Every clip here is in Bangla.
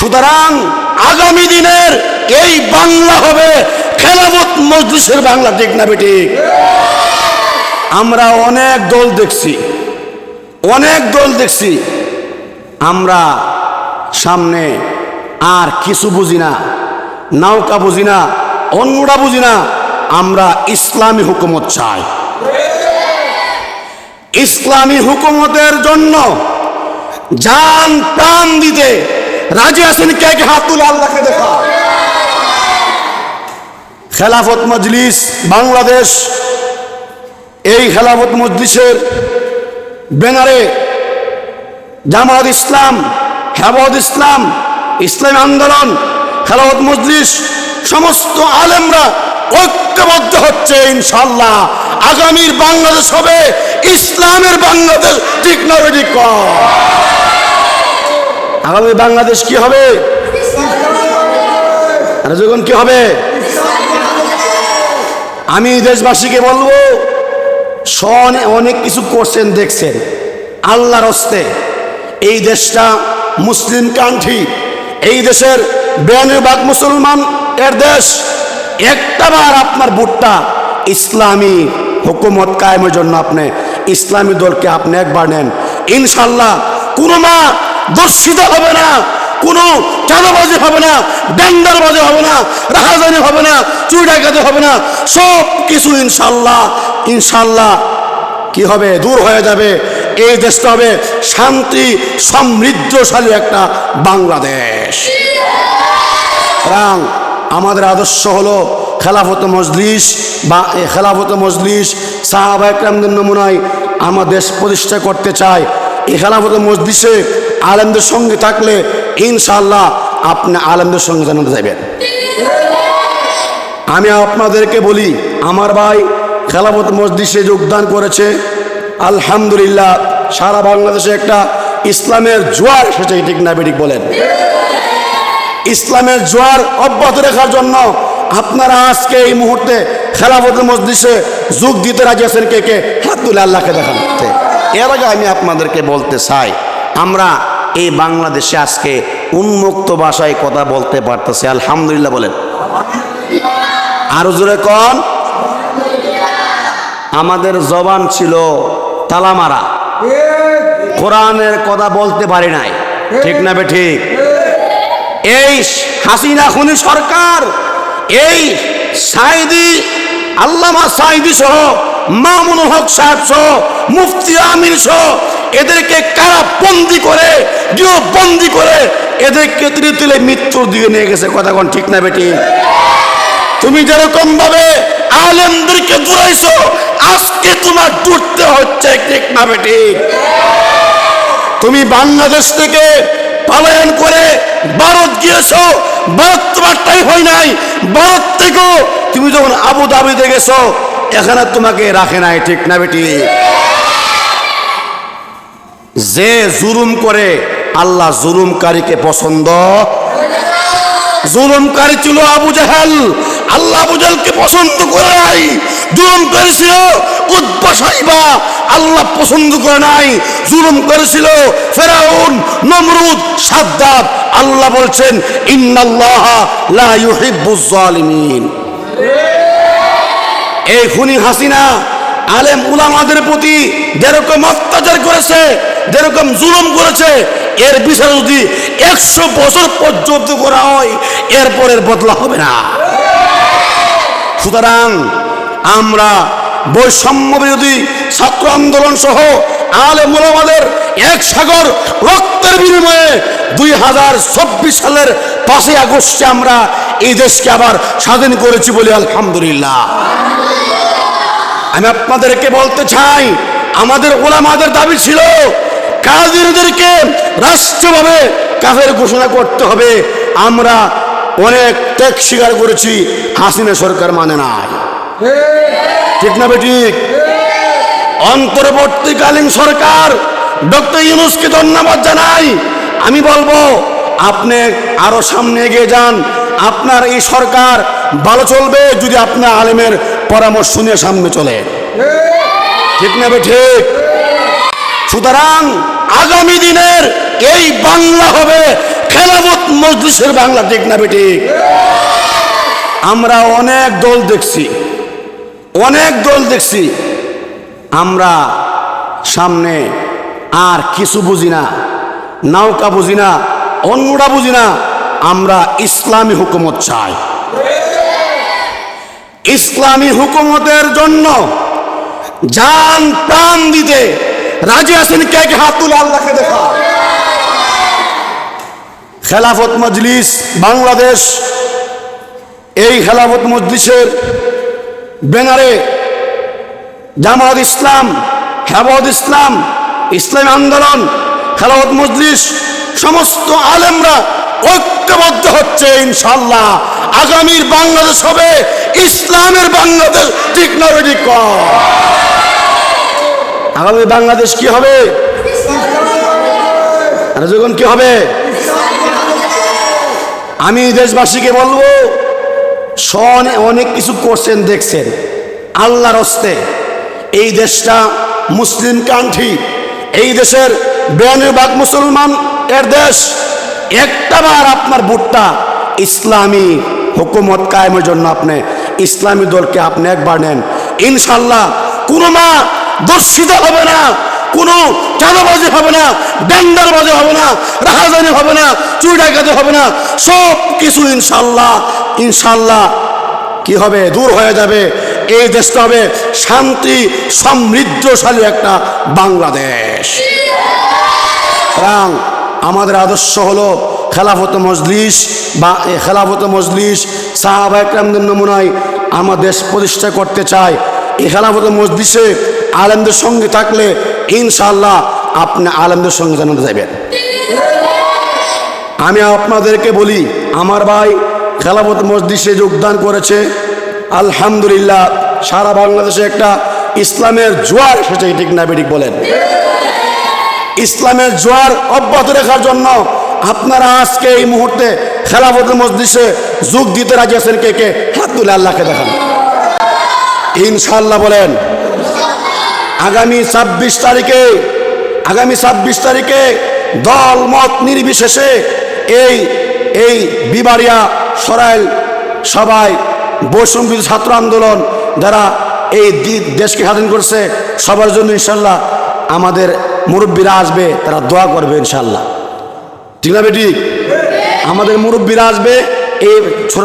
সুতরাং আগামী দিনের এই বাংলা হবে খেলাফত মজলিসের বাংলা, ঠিক না বেটি? আমরা অনেক দল দেখছি, অনেক দল দেখছি। আমরা সামনে আর কিছু বুঝি না, নৌকা বুঝি না অন্যটা বুঝি না, আমরা ইসলামী হুকুমত চাই। ইসলামী হুকুমতের জন্য জান প্রাণ দিতে রাজি আছেন কে কে? হাত তুলে আল্লাহকে দেখা। খেলাফত মজলিস বাংলাদেশ এই খেলাফত মজলিসের ব্যানারে জামাত ইসলাম, হেফাজত ইসলাম, ইসলামী আন্দোলন, খেলাফত মজলিস, সমস্ত আলেমরা ঐক্যবদ্ধ হচ্ছে ইনশাল্লাহ আগামীর বাংলাদেশ হবে ইসলামের বাংলাদেশ, ঠিক না ঠিক কর। আগামী বাংলাদেশ কি হবে? যখন কি হবে? আমি দেশবাসীকে বলব অনেক কিছু করছেন, দেখছেন। আল্লাহর হস্তে এই দেশটা মুসলিম কান্ট্রি এই দেশের বিরানব্বই ভাগ মুসলমান এর দেশ একটাবার আপনার ভোটটা ইসলামী হুকুমত কায়েমের জন্য আপনি, ইসলামী দলকে আপনি একবার নেন। ইনশাল্লাহ, কোনো মা দর্শিত হবে না। কোনো চাঁদাবাজি হবে না ডান্ডারবাজি হবে না, রাহাজানি হবে না চুরি ডাকাতি হবে না। সব কিছু ইনশাল্লাহ ইনশাল্লাহ কি হবে? দূর হয়ে যাবে। এই দেশটা হবে শান্তি, সমৃদ্ধশালী একটা বাংলাদেশ। আমাদের আদর্শ হলো খেলাফত মজলিস বা খেলাফত মজলিস। সাহাবা একরামদের নমুনায় আমার দেশ প্রতিষ্ঠা করতে চায়। এই খেলাফত মজলিসে আলেমদের সঙ্গে থাকলে ইনশাল্লাহ আপনি আলেমদের সঙ্গে জানাতে যাবেন আমি আপনাদেরকে বলি, আমার ভাই খেলাফত মসজিদে যোগদান করেছে। আলহামদুলিল্লাহ, সারা বাংলাদেশে একটা ইসলামের জোয়ার এসেছে, ঠিক না বেঠিক বলেন? ইসলামের জোয়ার অব্যাহত রাখার জন্য আপনারা আজকে এই মুহূর্তে খেলাফত মসজিদে যোগ দিতে রাজি আছেন কে কে? হাত তুলে আল্লাহকে দেখাতে এর আগে আমি আপনাদেরকে বলতে চাই, আমরা এই বাংলাদেশে আজকে উন্মুক্ত ভাষায় কথা বলতে পারতেছে। আলহামদুলিল্লাহ বলেন। আরও জোরে কন। আমাদের জবান ছিল তালামারা। কোরআনের কথা বলতে পারি নাই। ঠিক না বে ঠিক? এই হাসিনা খুনি সরকার, এই সাইদি, আল্লামা সাইদি সহ, মামুনুল হক সাহেব সহ, মুফতি আমির সহ এদেরকে কারা বন্দি করে গৃহবন্দি করে, এদেরকে তুলে তুলে মৃত্যুর দিকে নিয়ে গেছে। কথা কোন ঠিক না বেটি? তুমি যেরকম ভাবে আলেমদেরকে দূরাইছো আজকে তোমার দূরতে হচ্ছে ঠিক না বেটি? তুমি বাংলাদেশ থেকে পালায়ন করে ভারত গিয়েছো, ভারত তোমারটাই হয় নাই। ভারত থেকেও তুমি যখন আবু দাবিতে গেছো, এখানে তোমাকে রাখে নাই, ঠিক না বেটি? যে জুলুম করে, আল্লাহ জুলুমকারীকে পছন্দ। জুলুমকারী ছিল আবু জাহাল। আল্লাহ আবু জাহালকে পছন্দ করে নাই। জুলুম করেছিল উদ্বাসাইবা আল্লাহ পছন্দ করে নাই। জুলুম করেছিল ফেরাউন, নমরুদ সাদ্দাত আল্লাহ বলছেন, ইন্নাল্লাহ লা ইউহিব্বুজ জালিমিন। এই খুনি হাসিনা আলেম উলামাদের প্রতি যেরকম অত্যাচার করেছে যেরকম জুলুম করেছে, এর বিচার যদি একশো বছর পর্যন্ত করা হয়, এরপরের বদলা হবে না। সুতরাং আমরা বৈষম্য বিরোধী ছাত্র আন্দোলন সহ আলে মোলামাদের এক সাগর রক্তের বিনিময়ে দুই হাজার চব্বিশ সালের পাঁচই আগস্টে আমরা এই দেশকে আবার স্বাধীন করেছি বলে আলহামদুলিল্লাহ। আমি আপনাদেরকে বলতে চাই, আমাদের ওলামাদের দাবি ছিল কাজীদেরকে রাষ্ট্রভাবে কাফের ঘোষণা করতে হবে। আমরা অনেক ত্যাগ স্বীকার করেছি, হাসিনা সরকার মানে নাই। ঠিক না বেঠিক? অন্তর্বর্তীকালীন সরকার ডক্টর ইউনুসকে ধন্যবাদ জানাই। আমি বলব, আপনি আরও সামনে এগিয়ে যান। আপনার এই সরকার ভালো চলবে যদি আপনার আলেমের পরামর্শ নিয়ে সামনে চলে ঠিক না ঠিক সুতরাং আগামী দিনের এই বাংলা হবে খেলাফত মজলিসের বাংলা, ঠিক না বেটি? আমরা অনেক দল দেখছি, অনেক দল দেখছি। আমরা সামনে আর কিছু বুঝি না, নৌকা বুঝি না, অন্যরা বুঝি না, আমরা ইসলামী হুকুমত চাই। ইসলামী হুকুমতের জন্য জান প্রাণ দিতে রাজি আছেন কে? কে হাত তুলে আল্লাহকে দেখা। খেলাফত মজলিস বাংলাদেশ, এই খেলাফত মজলিসের ব্যানারে জামাত ইসলাম, হেফাজত ইসলাম ইসলাম আন্দোলন, খেলাফত মজলিস, সমস্ত আলেমরা ঐক্যবদ্ধ হচ্ছে ইনশাল্লাহ আগামীর বাংলাদেশ হবে ইসলামের বাংলাদেশ, ঠিক কর। আগামী বাংলাদেশ কি হবে? যখন কি হবে? আমি দেশবাসীকে বলব, সন অনেক কিছু করছেন, দেখছেন। আল্লাহর হস্তে এই দেশটা মুসলিম কান্ট্রি এই দেশের বেয়ানের বাগ মুসলমান এর দেশ একটাবার আপনার ভোটটা ইসলামী হুকুমত কায়েমের জন্য আপনি ইসলামী দলকে আপনি একবার নেন। ইনশাল্লাহ, কোনো মা দর্শিত হবে না, কোনো চাঁদাবাজি হবে না ডেন্ডারবাজি হবে না, রাহাজানি হবে না চুরি ডাকাতি হবে না, সব কিছু ইনশাল্লাহ ইনশাল্লাহ কি হবে? দূর হয়ে যাবে। এই দেশটা হবে শান্তি, সমৃদ্ধশালী একটা বাংলাদেশ। আমাদের আদর্শ হলো খেলাফত মজলিস বা খেলাফত মজলিস সাহাবা একরামদের নমুনায় আমার দেশ প্রতিষ্ঠা করতে চায়। এই খেলাফত মজলিসে আলেমদের সঙ্গে থাকলে ইনশাল্লাহ আপনি আলেমদের সঙ্গে জানাতে যাবেন আমি আপনাদেরকে বলি, আমার ভাই খেলাফত মসজিদে যোগদান করেছে। আলহামদুলিল্লাহ, সারা বাংলাদেশে একটা ইসলামের জোয়ার এসেছে ঠিক না বেঠিক বলেন। ইসলামের জোয়ার অব্যাহত রাখার জন্য আপনারা আজকে এই মুহূর্তে খেলাফত মসজিদে যোগ দিতে রাজি আছেন কে কে? হাত তুলে আল্লাহকে দেখান। ইনশাল্লাহ বলেন আগামী ছাব্বিশ তারিখে, আগামী ছাব্বিশ তারিখে দল মত নির্বিশেষে এই এই বিবাড়িয়া সরাইল সবাই বৈষম্য ছাত্র আন্দোলন যারা এই দেশকে স্বাধীন করছে সবার জন্য ইনশাল্লাহ আমাদের মুরব্বীরা আসবে, তারা দোয়া করবে ইনশাল্লাহ। ঠিক না বেটি? আমাদের মুরব্বীরা আসবে, এই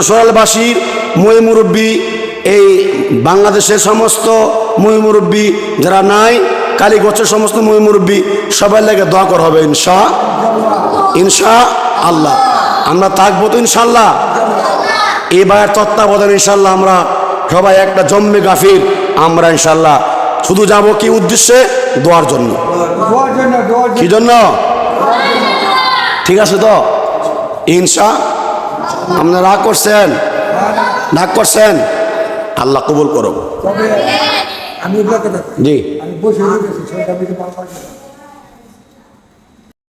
সরালবাসীর মই মুরব্বী এই বাংলাদেশের সমস্ত মই মুরব্বী যারা নাই, কালী কালীগঞ্জের সমস্ত মই মুরব্বী সবাই লাগে দোয়া করা হবে, ইনশা ইনশা আল্লাহ। আমরা থাকব তো ইনশাল্লাহ। এবার তত্ত্বাবধান ইনশাল্লাহ আমরা সবাই একটা জম্মে গাফির, আমরা ইনশাল্লাহ শুধু যাব কি উদ্দেশ্যে? দোয়ার জন্য। কি জন্য? ঠিক আছে তো? ইনশা আপনারা রাগ করছেন? রাগ করছেন? আল্লাহ কবুল করো তবে আমি জি। আমি বসে